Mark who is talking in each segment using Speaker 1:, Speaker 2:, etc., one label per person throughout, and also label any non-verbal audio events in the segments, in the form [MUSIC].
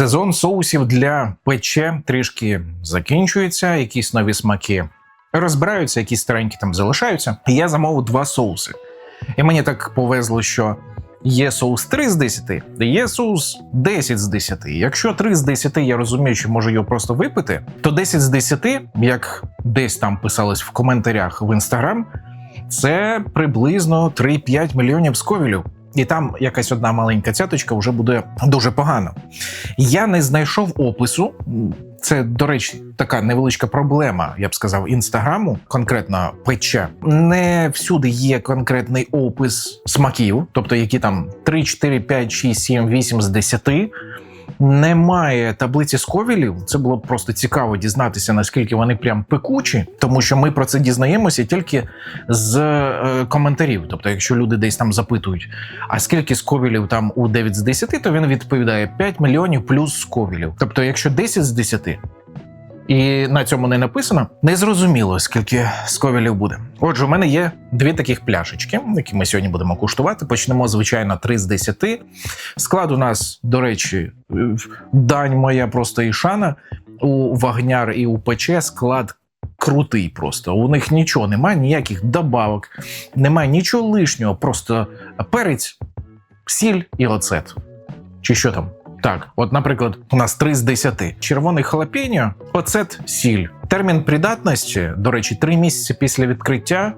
Speaker 1: Сезон соусів для пече трішки закінчується, якісь нові смаки розбираються, якісь старенькі там залишаються. Я замовив два соуси. І мені так повезло, що є соус 3 з 10, є соус 10 з 10. Якщо 3 з 10 я розумію, що можу його просто випити, то 10 з 10, як десь там писалось в коментарях в інстаграм, це приблизно 3-5 мільйонів сковілів. І там якась одна маленька цяточка вже буде дуже погано. Я не знайшов опису. Це, до речі, така невеличка проблема, я б сказав, інстаграму, конкретно печа. Не всюди є конкретний опис смаків, тобто які там 3, 4, 5, 6, 7, 8 з 10. Немає таблиці сковілів. Це було б просто цікаво дізнатися, наскільки вони прям пекучі, тому що ми про це дізнаємося тільки з е, коментарів. Тобто, якщо люди десь там запитують, а скільки сковілів там у 9 з 10, то він відповідає 5 мільйонів плюс сковілів. Тобто, якщо 10 з 10, і на цьому не написано, не зрозуміло, скільки сковілів буде. Отже, у мене є дві таких пляшечки, які ми сьогодні будемо куштувати. Почнемо, звичайно, 3 з 10. Склад у нас, до речі, дань моя просто і шана. У вагняр і у пече склад крутий просто. У них нічого немає, ніяких добавок, немає нічого лишнього, просто перець, сіль і оцет. Чи що там? Так, от, наприклад, у нас 3 з 10. Червоний халапеньо, оцет, сіль. Термін придатності, до речі, 3 місяці після відкриття.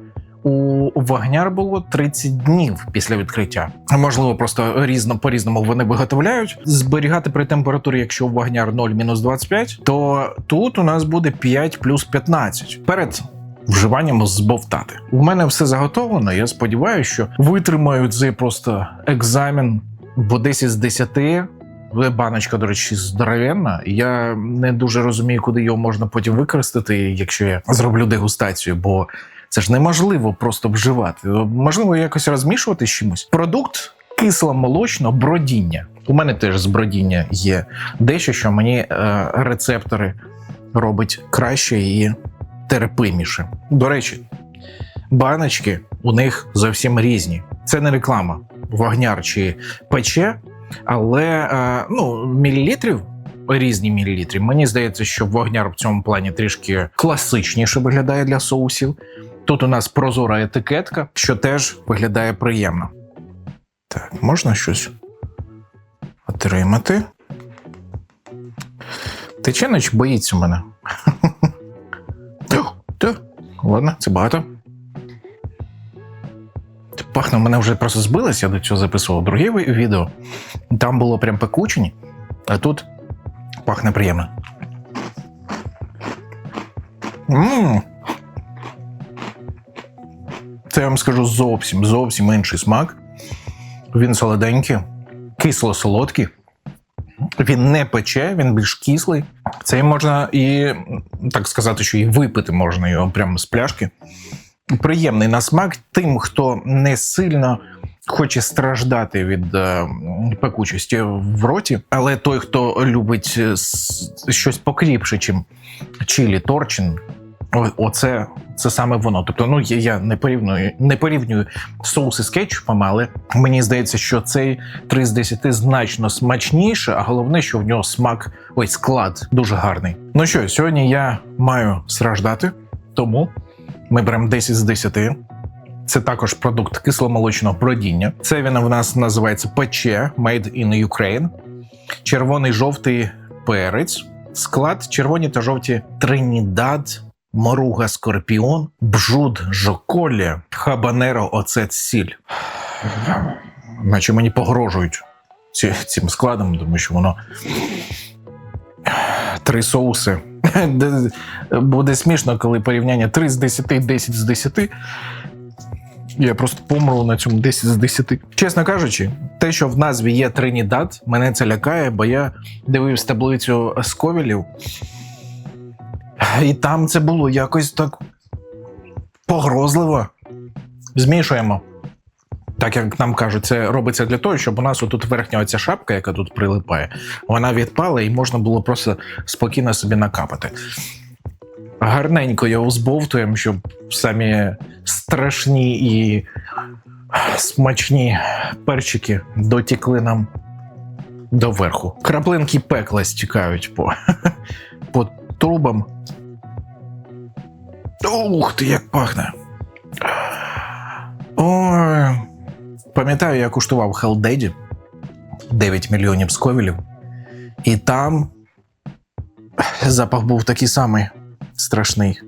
Speaker 1: У вагняр було 30 днів після відкриття. Можливо, просто різно по різному вони виготовляють. Зберігати при температурі, якщо у вагняр 0-25, то тут у нас буде 5 плюс 15. Перед вживанням збовтати. У мене все заготовлено. Я сподіваюся, що витримаю цей просто екзамен, бо 10 з 10 Баночка, до речі, здоровенна. Я не дуже розумію, куди його можна потім використати, якщо я зроблю дегустацію, бо це ж неможливо просто вживати. Можливо, якось розмішувати з чимось. Продукт кисломолочно бродіння. У мене теж з бродіння є дещо, що мені е, рецептори робить краще і терпиміше. До речі, баночки у них зовсім різні. Це не реклама. Вагняр чи пече але е, ну, мілілітрів. Різні мілілітри. Мені здається, що вогняр в цьому плані трішки класичніше виглядає для соусів. Тут у нас прозора етикетка, що теж виглядає приємно. Так, можна щось отримати. Теченоч боїться мене. [LAUGHS] Ладно, це багато. Пахне, мене вже просто збилось, я до цього записував друге відео. Там було прям пекучені, а тут пахне приємно. Ммм. Це я вам скажу зовсім зовсім інший смак. Він солоденький, кисло-солодкий. Він не пече, він більш кислий. Це можна і так сказати, що і випити можна його прямо з пляшки приємний на смак тим, хто не сильно хоче страждати від е, пекучості в роті, але той, хто любить е, щось покріпше, чим чилі, торчин. Оце це саме воно. Тобто, ну я, я не порівнюю не порівнюю соуси з кетчупом, але мені здається, що цей 3 з 10 значно смачніше, а головне, що в нього смак, ой, склад дуже гарний. Ну що, сьогодні я маю страждати, тому ми беремо 10 з 10. Це також продукт кисломолочного бродіння. Це він у нас називається пече Made in Ukraine. Червоний жовтий перець. Склад червоні та жовті Тринідад, Моруга Скорпіон, Бжуд Жоколі, Хабанеро, Оцет Сіль. Наче мені погрожують ці, цим складом, тому що воно три соуси. [LAUGHS] Буде смішно, коли порівняння 3 з 10, 10 з 10. Я просто помру на цьому 10 з 10. Чесно кажучи, те, що в назві є Тринідад, мене це лякає, бо я дивився таблицю сковілів, і там це було якось так погрозливо. Змішуємо. Так як нам кажуть, це робиться для того, щоб у нас отут верхня оця шапка, яка тут прилипає, вона відпала і можна було просто спокійно собі накапати. Гарненько його збовтуємо, щоб самі страшні і смачні перчики дотікли нам доверху. Краплинки пекла стікають по, [LAUGHS] по трубам. Ух ти, як пахне. Пам'ятаю, я куштував Hell Daddy 9 мільйонів сковілів. І там запах був такий самий страшний.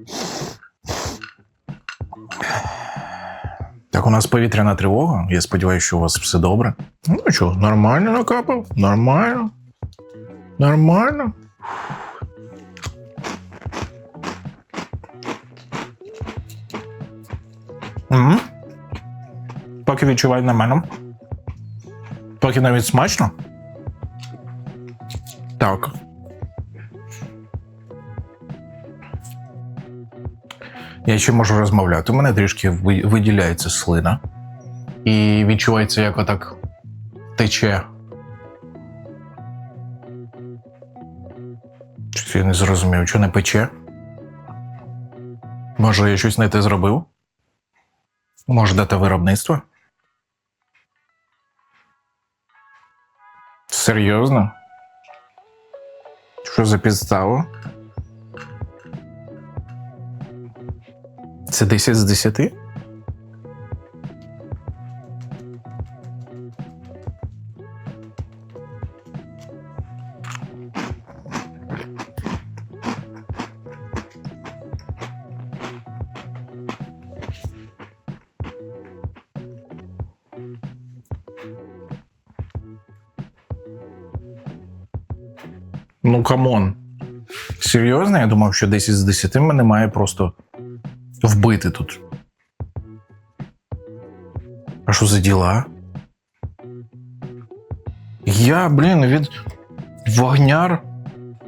Speaker 1: Так, у нас повітряна тривога. Я сподіваюся, що у вас все добре. Ну що, нормально накапав? Нормально. Нормально. Угу. Поки відчуваю на мене. Поки навіть смачно. Так. Я ще можу розмовляти. У мене трішки виділяється слина. І відчувається, як отак тече. Щось я не зрозумів, що не пече. Може, я щось не те зробив? Може, дата виробництва? Серйозно? Що за підстава? Це 10 з 10? Ну, камон. Серйозно, я думав, що 10 з 10 мене має просто вбити тут. А що за діла? Я, блін, від вогняр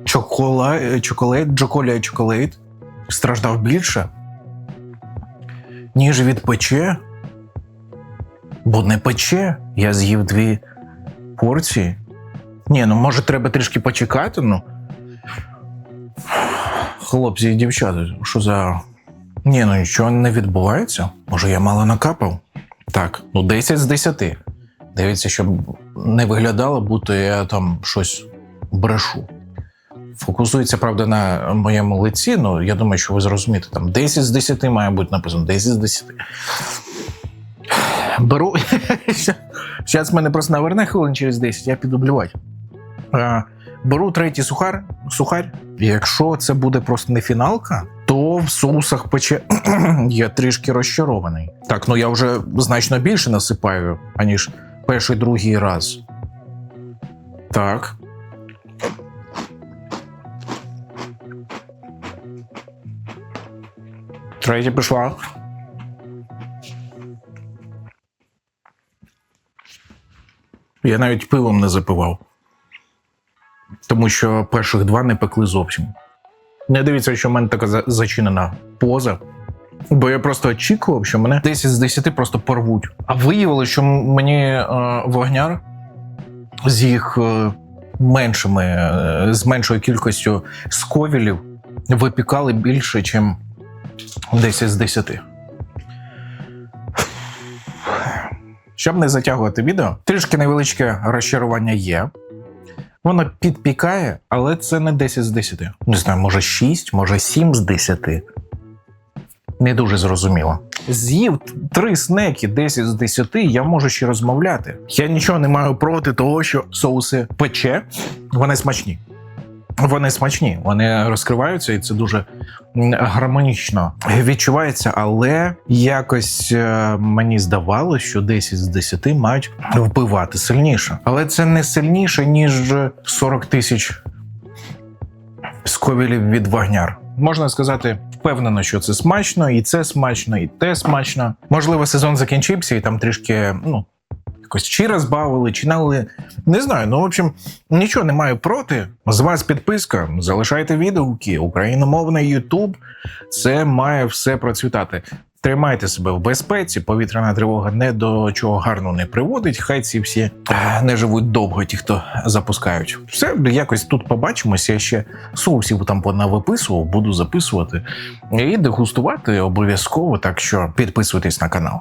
Speaker 1: чокола... чоколад, джоколя страждав більше, ніж від пече. Бо не пече. Я з'їв дві порції. Ні, ну може треба трішки почекати, ну. Хлопці і дівчата, що за. Ні, ну нічого не відбувається. Може, я мало накапав? Так, ну 10 з 10. Дивіться, щоб не виглядало, будто я там щось брешу. Фокусується, правда, на моєму лиці, ну я думаю, що ви зрозумієте, там 10 з 10 має бути написано 10 з 10. Беру. [LAUGHS] Зараз мене просто наверне хвилин через 10, я піду блювати. Е, Беру третій сухар, сухарь. Якщо це буде просто не фіналка, то в соусах пече [CLEARS THROAT] я трішки розчарований. Так, ну я вже значно більше насипаю, аніж перший другий раз. Так. Третя пішла. Я навіть пивом не запивав. Тому що перших два не пекли зовсім. Не дивіться, що в мене така зачинена поза. Бо я просто очікував, що мене 10 з 10 просто порвуть. А виявилося, що мені е, вогняр з їх е, меншими, е, з меншою кількістю сковілів випікали більше, ніж 10 з 10. Щоб не затягувати відео, трішки невеличке розчарування є. Воно підпікає, але це не 10 з 10. Не знаю, може 6, може 7 з 10. Не дуже зрозуміло. З'їв три снеки 10 з 10, я можу ще розмовляти. Я нічого не маю проти того, що соуси пече, вони смачні. Вони смачні, вони розкриваються, і це дуже гармонічно відчувається, але якось е, мені здавалося, що 10 з 10 мають вбивати сильніше. Але це не сильніше, ніж 40 тисяч сковілів від вагняр. Можна сказати, впевнено, що це смачно, і це смачно, і те смачно. Можливо, сезон закінчився, і там трішки, ну. Якось чи розбавили, чи налили. Не знаю. Ну, в общем, нічого не маю проти. З вас підписка. Залишайте відгуки. Україномовний Ютуб. Це має все процвітати. Тримайте себе в безпеці. Повітряна тривога не до чого гарно не приводить. Хай ці всі е, не живуть довго, ті, хто запускають. Все, якось тут побачимося. Я ще соусів там понавиписував, буду записувати і дегустувати обов'язково. Так що підписуйтесь на канал.